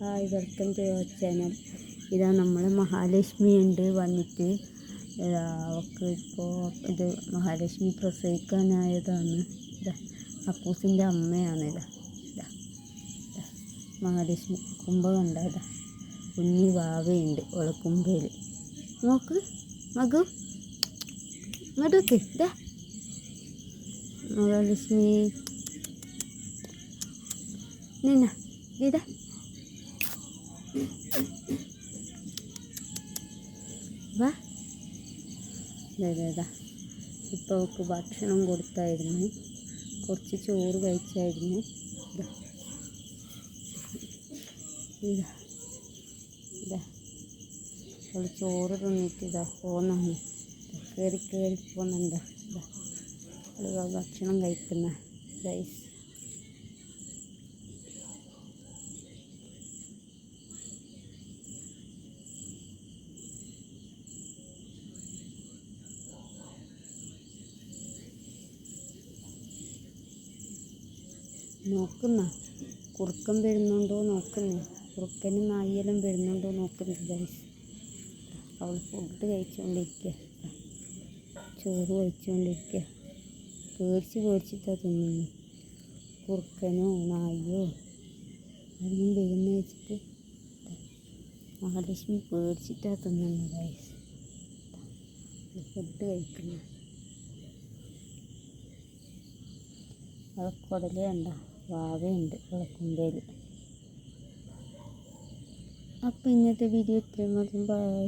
Hi welcome to your channel ഇതാ നമ്മൾ മഹാലക്ഷ്മി ഉണ്ട് വന്നിട്ട്. അവൾക്ക് ഇപ്പോൾ ഇത് മഹാലക്ഷ്മി പ്രസവിക്കാനായതാണ്. ഇതാ അപ്പൂസിന്റെ അമ്മയാണ് ഇതാ. മഹാലക്ഷ്മി കുമ്പ കണ്ട? ഇതാ കുഞ്ഞി വാവയുണ്ട് ഓളെ കുമ്പയിൽ നോക്ക് മകു ഇങ്ങോട്ട് ഇതാ. മഹാലക്ഷ്മി നിന്ന ഇതാ. വാ. ഇതാ ഇപ്പോൾ അവൾക്ക് ഭക്ഷണം കൊടുത്തായിരുന്നു. കുറച്ച് ചോറ് കഴിച്ചായിരുന്നു. ഇതാ ചോറ് തിന്നിട്ട് ഇതാ പോന്നാണ്. കയറി കയറി പോകുന്നുണ്ട് അവൾ ഭക്ഷണം കഴിക്കുന്ന ഗൈസ് നോക്കുന്ന. കുറുക്കൻ വരുന്നുണ്ടോ നോക്കുന്നു. കുറുക്കനും നായിയെല്ലാം വരുന്നുണ്ടോ നോക്കുന്നു. ഗൈസ് അവൾ ഫുഡ് കഴിച്ചുകൊണ്ടിരിക്കുക ചോറ് കഴിച്ചുകൊണ്ടിരിക്കുക പേടിച്ച് പേടിച്ചിട്ടാ തിന്നുന്നു. കുറുക്കനോ നായിയോ അതൊന്നും വരുന്ന വെച്ചിട്ട് മഹാലക്ഷ്മി പേടിച്ചിട്ടാ തിന്നുന്നു ഗൈസ് ഫുഡ് കഴിക്കുന്നു. അവളെ കുടലുണ്ടോ വാവയുണ്ട് വിളക്കുമ്പേൽ അപ്പോൾ ഇന്നത്തെ വീഡിയോ ഇത്രയും മതി. ബൈ